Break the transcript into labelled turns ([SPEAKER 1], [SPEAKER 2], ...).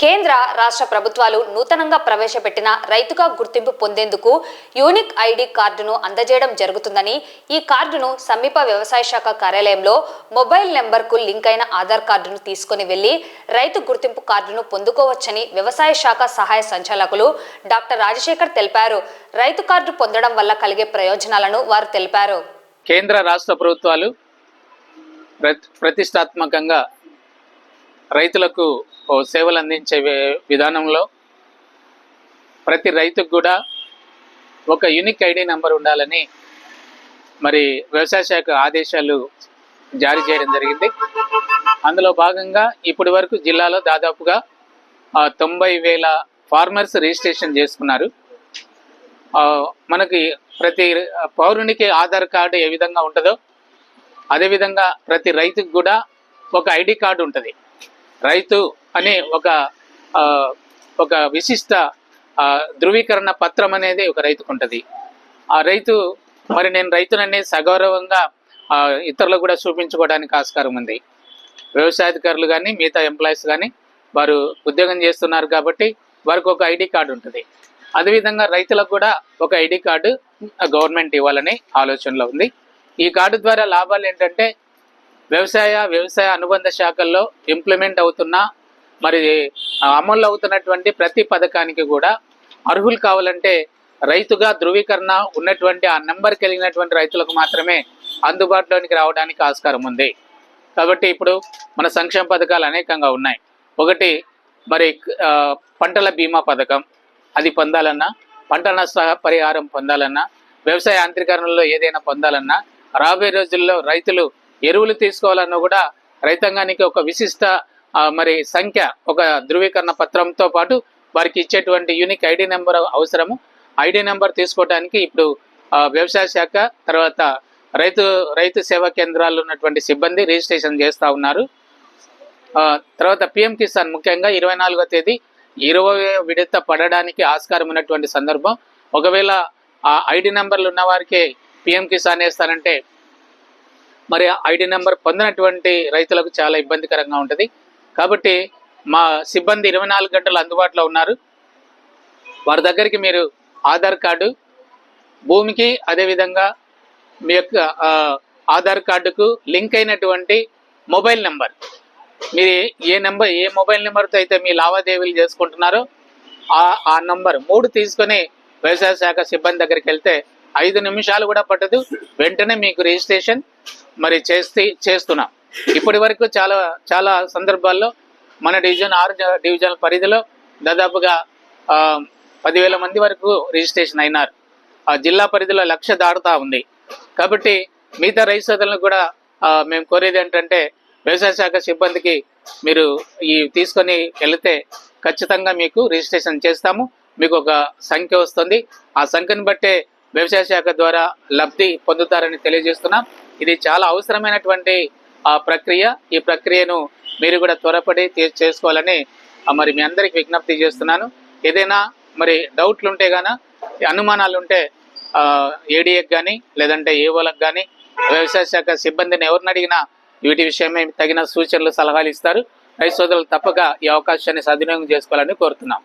[SPEAKER 1] కేంద్ర రాష్ట్ర ప్రభుత్వాలు నూతనంగా ప్రవేశపెట్టిన రైతుగా గుర్తింపు పొందేందుకు యూనిక్ ఐడి కార్డును అందజేయడం జరుగుతుందని ఈ కార్డును సమీప వ్యవసాయ శాఖ కార్యాలయంలో మొబైల్ నెంబర్కు లింక్ అయిన ఆధార్ కార్డును తీసుకుని వెళ్ళి రైతు గుర్తింపు కార్డును పొందుకోవచ్చని వ్యవసాయ శాఖ సహాయ సంచాలకులు డాక్టర్ రాజశేఖర్ తెలిపారు. రైతు కార్డు పొందడం వల్ల కలిగే ప్రయోజనాలను వారు తెలిపారు.
[SPEAKER 2] కేంద్ర రాష్ట్ర ప్రభుత్వాలు ప్రతిష్టాత్మకంగా రైతులకు సేవలు అందించే విధానంలో ప్రతి రైతుకు కూడా ఒక యూనిక్ ఐడి నెంబర్ ఉండాలని మరి వ్యవసాయ శాఖ ఆదేశాలు జారీ చేయడం జరిగింది. అందులో భాగంగా ఇప్పటి వరకు జిల్లాలో దాదాపుగా తొంభై వేల ఫార్మర్స్ రిజిస్ట్రేషన్ చేసుకున్నారు. మనకి ప్రతి పౌరునికి ఆధార్ కార్డు ఏ విధంగా ఉంటుందో అదేవిధంగా ప్రతి రైతుకు కూడా ఒక ఐడి కార్డు ఉంటుంది. రైతు అనే ఒక ఒక విశిష్ట ధృవీకరణ పత్రం అనేది ఒక రైతుకు ఉంటుంది ఆ రైతు మరి నేను రైతునని సగౌరవంగా ఇతరులకు కూడా చూపించుకోవడానికి ఆస్కారం ఉంది. వ్యవసాయాధికారులు కానీ మిగతా ఎంప్లాయీస్ కానీ వారు ఉద్యోగం చేస్తున్నారు కాబట్టి వారికి ఒక ఐడి కార్డు ఉంటుంది. అదేవిధంగా రైతులకు కూడా ఒక ఐడి కార్డు గవర్నమెంట్ ఇవ్వాలని ఆలోచనలో ఉంది. ఈ కార్డు ద్వారా లాభాలు ఏంటంటే వ్యవసాయ వ్యవసాయ అనుబంధ శాఖల్లో ఇంప్లిమెంట్ అవుతున్న మరి అమలు అవుతున్నటువంటి ప్రతి పథకానికి కూడా అర్హులు కావాలంటే రైతుగా ధృవీకరణ ఉన్నటువంటి ఆ నెంబర్ కలిగినటువంటి రైతులకు మాత్రమే అందుబాటులోనికి రావడానికి ఆస్కారం ఉంది. కాబట్టి ఇప్పుడు మన సంక్షేమ పథకాలు అనేకంగా ఉన్నాయి. ఒకటి మరి పంటల బీమా పథకం. అది పొందాలన్నా పంట నష్ట పరిహారం పొందాలన్నా వ్యవసాయ యాంత్రీకరణలో ఏదైనా పొందాలన్నా రాబోయే రోజుల్లో రైతులు ఎరువులు తీసుకోవాలన్నా కూడా రైతాంగానికి ఒక విశిష్ట మరి సంఖ్య ఒక ధృవీకరణ పత్రంతో పాటు వారికి ఇచ్చేటువంటి యూనిక్ ఐడి నెంబర్ అవసరము. ఐడి నెంబర్ తీసుకోవడానికి ఇప్పుడు వ్యవసాయ శాఖ తర్వాత రైతు రైతు సేవా కేంద్రాల్లో ఉన్నటువంటి సిబ్బంది రిజిస్ట్రేషన్ చేస్తూ ఉన్నారు. తర్వాత పిఎం కిసాన్ ముఖ్యంగా ఇరవై నాలుగో తేదీ ఇరవై విడత పడడానికి ఆస్కారం ఉన్నటువంటి సందర్భం. ఒకవేళ ఆ ఐడి నెంబర్లు ఉన్న వారికి పిఎం కిసాన్ వేస్తారంటే మరి ఐడి నెంబర్ పొందినటువంటి రైతులకు చాలా ఇబ్బందికరంగా ఉంటుంది. కాబట్టి మా సిబ్బంది ఇరవై నాలుగు గంటలు అందుబాటులో ఉన్నారు. వారి దగ్గరికి మీరు ఆధార్ కార్డు భూమికి అదేవిధంగా మీ యొక్క ఆధార్ కార్డుకు లింక్ అయినటువంటి మొబైల్ నెంబర్. మీరు ఏ నెంబర్ ఏ మొబైల్ నెంబర్తో అయితే మీ లావాదేవీలు చేసుకుంటున్నారో ఆ ఆ నంబర్ మూడు తీసుకొని వ్యవసాయ శాఖ సిబ్బంది దగ్గరికి వెళ్తే ఐదు నిమిషాలు కూడా పట్టదు. వెంటనే మీకు రిజిస్ట్రేషన్ మరి చేస్తే చేస్తున్నాం. ఇప్పటి వరకు చాలా చాలా సందర్భాల్లో మన డివిజన్ ఆరు డివిజన్ పరిధిలో దాదాపుగా పదివేల మంది వరకు రిజిస్ట్రేషన్ అయినారు. ఆ జిల్లా పరిధిలో లక్ష దాటుతా ఉంది. కాబట్టి మిగతా రైతు సోదరులకు కూడా మేము కోరేది ఏంటంటే వ్యవసాయ శాఖ సిబ్బందికి మీరు ఈ తీసుకొని వెళితే ఖచ్చితంగా మీకు రిజిస్ట్రేషన్ చేస్తాము. మీకు ఒక సంఖ్య వస్తుంది. ఆ సంఖ్యను బట్టే వ్యవసాయ శాఖ ద్వారా లబ్ధి పొందుతారని తెలియజేస్తున్నాం. ఇది చాలా అవసరమైనటువంటి ఆ ప్రక్రియ. ఈ ప్రక్రియను మీరు కూడా త్వరపడి చేసుకోవాలని మరి మీ అందరికి విజ్ఞప్తి చేస్తున్నాను. ఏదైనా మరి డౌట్లు ఉంటే గాన అనుమానాలు ఉంటే ఏడీఎక్ కానీ లేదంటే ఏఓలకు కానీ వ్యవసాయ శాఖ సిబ్బందిని ఎవరిని అడిగినా వీటి విషయమై తగిన సూచనలు సలహాలు ఇస్తారు. రైతు సోదరులు తప్పక ఈ అవకాశాన్ని సద్వినియోగం చేసుకోవాలని కోరుతున్నాం.